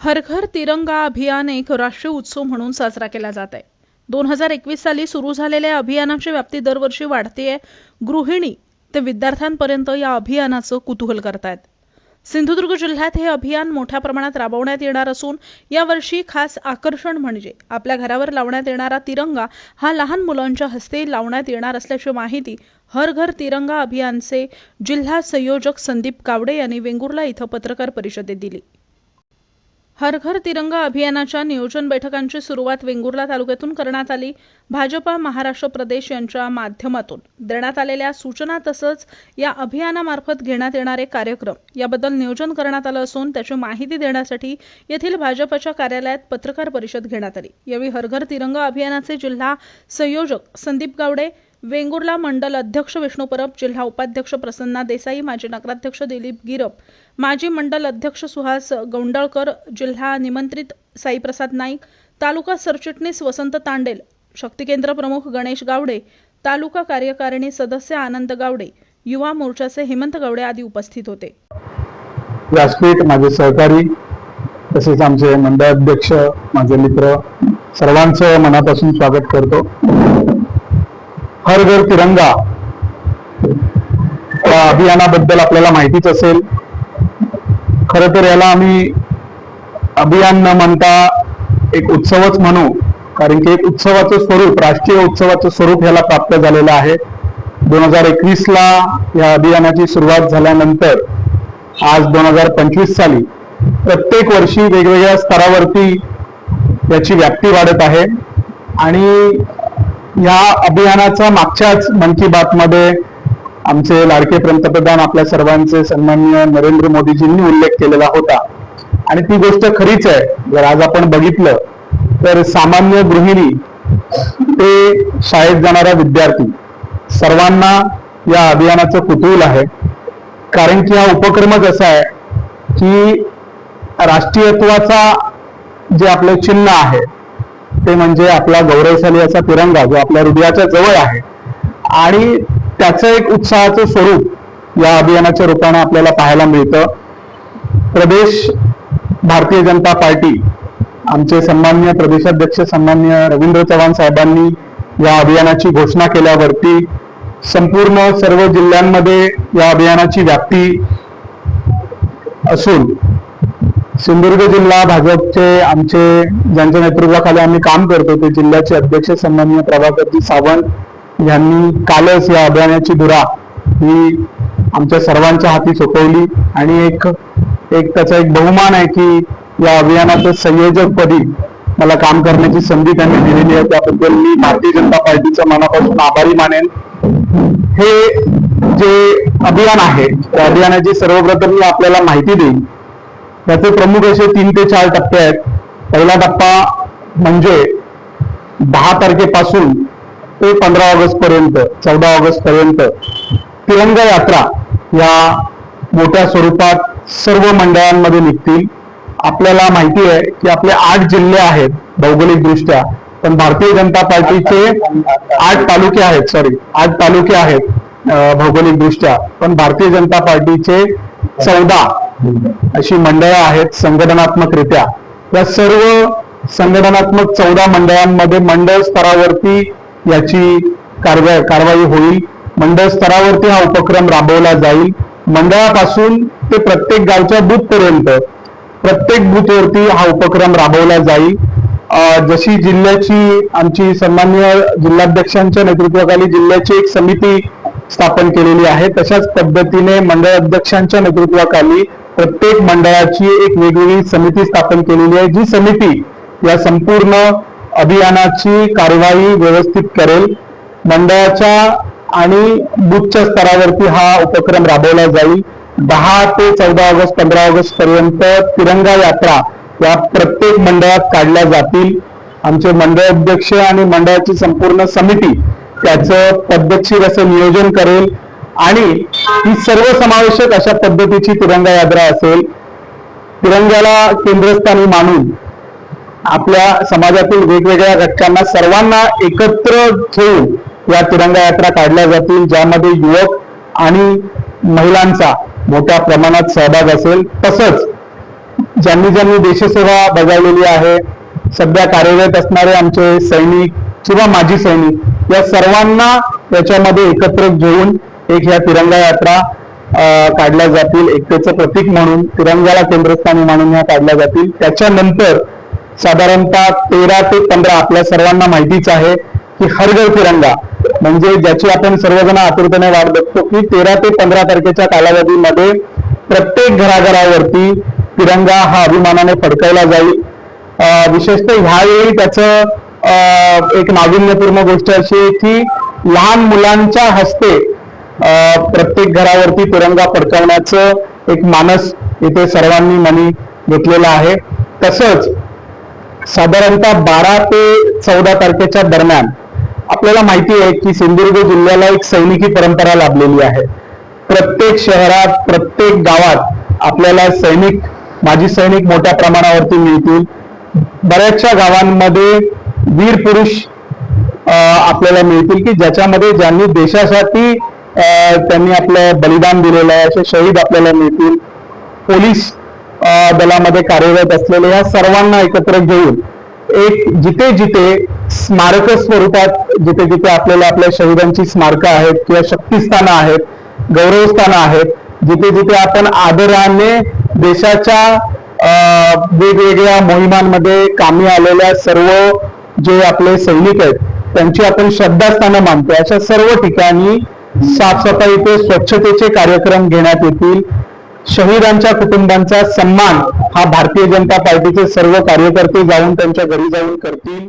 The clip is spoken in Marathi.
हर घर तिरंगा अभियान एक राष्ट्रीय उत्सव म्हणून साजरा केला जात आहे. दोन हजार एकवीस साली सुरू झालेल्या या अभियानाची व्याप्ती दरवर्षी वाढतीये. गृहिणी ते विद्यार्थ्यांपर्यंत या अभियानाचं कुतूहल करतायत. सिंधुदुर्ग जिल्ह्यात हे अभियान मोठ्या प्रमाणात राबवण्यात येणार असून यावर्षी खास आकर्षण म्हणजे आपल्या घरावर लावण्यात येणारा तिरंगा हा लहान मुलांच्या हस्ते लावण्यात येणार असल्याची माहिती हर घर तिरंगा अभियानचे जिल्हा संयोजक संदीप कावडे यांनी वेंगुर्ला इथं पत्रकार परिषदेत दिली. हर घर तिरंगा अभियानाच्या नियोजन बैठकांची सुरुवात वेंगुर्ला तालुक्यातून करण्यात आली. भाजपा महाराष्ट्र प्रदेश यांच्या माध्यमातून देण्यात आलेल्या सूचना तसंच या अभियानामार्फत घेण्यात येणारे कार्यक्रम याबद्दल नियोजन करण्यात आलं असून त्याची माहिती देण्यासाठी येथील भाजपच्या कार्यालयात पत्रकार परिषद घेण्यात आली. यावेळी हरघर तिरंगा अभियानाचे जिल्हा संयोजक संदीप गावडे वेंगुर्ला मंडल अध्यक्ष विष्णू परब जिल्हा उपाध्यक्ष प्रसन्ना देसाई माजी नगराध्यक्ष दिलीप गिरप माजी मंडल अध्यक्ष सुहास गौंडळकर जिल्हा निमंत्रित साईप्रसाद नाईक तालुका सरचिटणीस वसंत तांडेल शक्ती केंद्र प्रमुख गणेश गावडे तालुका कार्यकारिणी सदस्य आनंद गावडे युवा मोर्चाचे हेमंत गावडे आदी उपस्थित होते. व्यासपीठ माझे सहकारी तसेच आमचे मंडळ अध्यक्ष माझे मित्र सर्वांचं मनापासून स्वागत करतो. हर घर तिरंगा. या अभियानाबद्दल आपल्याला माहितीच असेल. खर तर याला आम्ही अभियान न म्हणता एक उत्सवच म्हणू. कारण की एक उत्सवाचं स्वरूप राष्ट्रीय उत्सवाचं स्वरूप याला प्राप्त झालेलं आहे. दोन हजार एकवीस ला या अभियानाची सुरुवात झाल्यानंतर आज दोन हजार पंचवीस साली प्रत्येक वर्षी वेगवेगळ्या स्तरावरती याची व्याप्ती वाढत आहे. आणि या अभियानाचा मागच्याच मन की बात मध्ये आमचे लाडके पंतप्रधान आपल्या सर्वांचे सन्माननीय नरेंद्र मोदीजींनी उल्लेख केलेला होता. आणि ती गोष्ट खरीच आहे. जर आज आपण बघितलं तर सामान्य गृहिणी ते शाळेत जाणारा विद्यार्थी सर्वांना या अभियानाचं कुतूहल आहे. कारण की हा उपक्रमच असा आहे की राष्ट्रीयत्वाचा जे आपलं चिन्ह आहे ते म्हणजे आपला गौरवशाली याचा तिरंगा जो आपल्या हृदयाच्या जवळ आहे. आणि त्याचं एक उत्साहाचं स्वरूप या अभियानाच्या रूपाने आपल्याला पाहायला मिळतं. प्रदेश भारतीय जनता पार्टी आमचे सन्मान्य प्रदेशाध्यक्ष सन्मान्य रवींद्र चव्हाण साहेबांनी या अभियानाची घोषणा केल्यावरती संपूर्ण सर्व जिल्ह्यांमध्ये या अभियानाची व्याप्ती असून सिंधुदुर्ग जिल्हा भाजपचे आमचे ज्यांच्या नेतृत्वाखाली आम्ही काम करतो ते जिल्ह्याचे अध्यक्ष सन्माननीय प्रभाकरजी सावंत यांनी कालच या अभियानाची धुरा ही आमच्या सर्वांच्या हाती सोपवली. आणि एक एक त्याचा एक बहुमान आहे की या अभियानाचं संयोजकपदी मला काम करण्याची संधी त्यांनी दिलेली आहे. त्याबद्दल मी भारतीय जनता पार्टीच्या मनापासून आभारी मानेन. हे जे अभियान आहे त्या अभियानाची सर्वप्रथम मी आपल्याला माहिती देईन. त्याचे प्रमुख असे तीन ते चार टप्पे आहेत. पहिला टप्पा म्हणजे दहा तारखेपासून ते पंधरा ऑगस्ट पर्यंत चौदा ऑगस्ट पर्यंत तिरंगा यात्रा या मोठ्या स्वरूपात सर्व मंडळांमध्ये निघतील. आपल्याला माहिती आहे की आपले आठ जिल्हे आहेत भौगोलिक दृष्ट्या पण भारतीय जनता पार्टीचे आठ तालुके आहेत सॉरी आठ तालुके आहेत भौगोलिकदृष्ट्या. भौगोलिक दृष्ट्या पण भारतीय जनता पार्टीचे चौदा अशी मंडळं आहेत संघटनात्मकरित्या. या सर्व संघटनात्मक चौदा मंडळांमध्ये मंडळ स्तरावरती याची कारवाई कारवाई होईल. मंडळ स्तरावरती हा उपक्रम राबवला जाईल. मंडळापासून ते प्रत्येक गावच्या बूथ पर्यंत प्रत्येक बूथवरती हा उपक्रम राबवला जाईल. जशी जिल्ह्याची आमची सन्मान्य जिल्हाध्यक्षांच्या नेतृत्वाखाली जिल्ह्याची एक समिती स्थापन केलेली आहे तशाच पद्धतीने मंडळ अध्यक्षांच्या नेतृत्वाखाली प्रत्येक मंडळाची एक वेगवेगळी समिती स्थापन केलेली आहे. जी समिती या संपूर्ण अभियानाची कार्यवाही व्यवस्थित करेल. मंडळाच्या आणि बुथच्या स्तरावरती हा उपक्रम राबवला जाईल. दहा ते चौदा ऑगस्ट पंधरा ऑगस्ट पर्यंत तिरंगा यात्रा या प्रत्येक मंडळात काढल्या जातील. आमचे मंडळ अध्यक्ष आणि मंडळाची संपूर्ण समिती त्याचं पद्धतशीर असं नियोजन करेल. आणि ही सर्वसमावेशक अशा पद्धतीची तिरंगा यात्रा असेल तिरंग्याला केंद्रस्थानी मानून आपल्या समाजातील वेगवेगळ्या घटकांना सर्वांना एकत्र ठेवून या तिरंगा यात्रा काढल्या जातील ज्यामध्ये युवक आणि महिलांचा मोठ्या प्रमाणात सहभाग असेल. तसंच ज्यांनी ज्यांनी देशसेवा बजावलेली आहे सध्या कार्यरत असणारे आमचे सैनिक किंवा माजी सैनिक या सर्वांना याच्यामध्ये एकत्र घेऊन एक ह्या तिरंगा यात्रा अं, काढल्या जातील. एकतेचं प्रतीक म्हणून तिरंगाला केंद्रस्थानी मानून ह्या काढल्या जातील. त्याच्यानंतर साधारणतः तेरा ते पंधरा आपल्या सर्वांना माहितीच आहे की हर तिरंगा. म्हणजे ज्याची आपण सर्वजण आतुरतेने वाट बघतो की तेरा ते पंधरा तारखेच्या कालावधीमध्ये प्रत्येक घराघरावरती तिरंगा हा अभिमानाने फडकवला जाईल. विशेषतः ह्यावेळी त्याचं अं, एक नाविन्यपूर्ण गोष्ट अशी आहे की लहान मुलांच्या हस्ते प्रत्येक घरावरती तिरंगा फडकवण्याचं एक मानस इथे सर्वांनी मनी घेतलेलं आहे. तसंच साधारणतः बारा ते चौदा तारखेच्या दरम्यान आपल्याला माहिती आहे की सिंधुदुर्ग जिल्ह्याला एक सैनिकी परंपरा लाभलेली आहे. प्रत्येक शहरात प्रत्येक गावात आपल्याला सैनिक माजी सैनिक मोठ्या प्रमाणावरती मिळतील. बऱ्याचशा गावांमध्ये वीर पुरुष अं, आपल्याला मिळतील की ज्याच्यामध्ये ज्यांनी देशासाठी त्यांनी आपलं बलिदान दिलेलं आहे असे शहीद आपल्याला मिळतील. पोलीस दलामध्ये कार्यरत असलेले या सर्वांना एकत्र घेऊन एक जिथे जिथे स्मारक स्वरूपात जिथे जिथे आपल्याला आपल्या शहीदांची स्मारकं आहेत किंवा शक्तिस्थानं आहेत गौरवस्थानं आहेत जिथे जिथे आपण आदराने देशाच्या वेगवेगळ्या मोहिमांमध्ये कामी आलेल्या सर्व जे आपले सैनिक आहेत त्यांची आपण श्रद्धास्थानं मानतो अशा सर्व ठिकाणी साफसफाई ते स्वच्छतेचे कार्यक्रम घेण्यात येतील. शहीदांच्या कुटुंबांचा सन्मान हा भारतीय जनता पार्टीचे सर्व कार्यकर्ते जाऊन त्यांच्या घरी जाऊन करतील.